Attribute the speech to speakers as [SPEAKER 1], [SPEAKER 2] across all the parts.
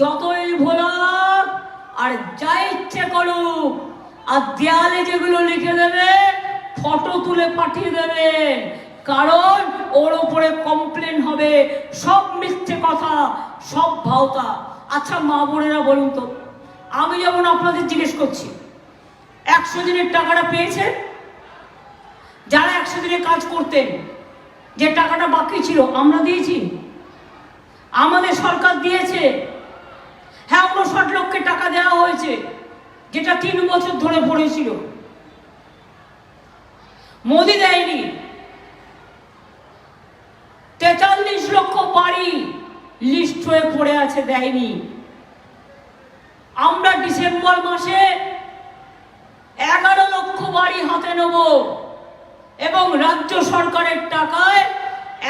[SPEAKER 1] যতই ভোলাক আর যা ইচ্ছে করুক আর দেয়ালে যেগুলো লিখে দেবে, ফটো তুলে পাঠিয়ে দেবেন কারণ ওর ওপরে কমপ্লেন হবে, সব মিথ্যে কথা, সব ভাওতা। আচ্ছা মা বোনেরা বলুন তো, আমি যেমন আপনাদের জিজ্ঞেস করছি, একশো দিনের টাকাটা পেয়েছেন? যারা একশো দিনে কাজ করতেন, যে টাকাটা বাকি ছিল, আমরা দিয়েছি? আমাদের সরকার দিয়েছে হ্যাঁ উনষাট লক্ষের টাকা দেওয়া হয়েছে, যেটা তিন বছর ধরে পড়েছিল। মোদি দেয়নি। তেতাল্লিশ লক্ষ বাড়ি লিস্ট হয়ে পড়ে আছে, দেয়নি। আমরা ডিসেম্বর মাসে এগারো লক্ষ বাড়ি হাতে নেব এবং রাজ্য সরকারের টাকায়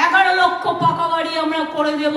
[SPEAKER 1] এগারো লক্ষ পাকা বাড়ি আমরা করে দেব।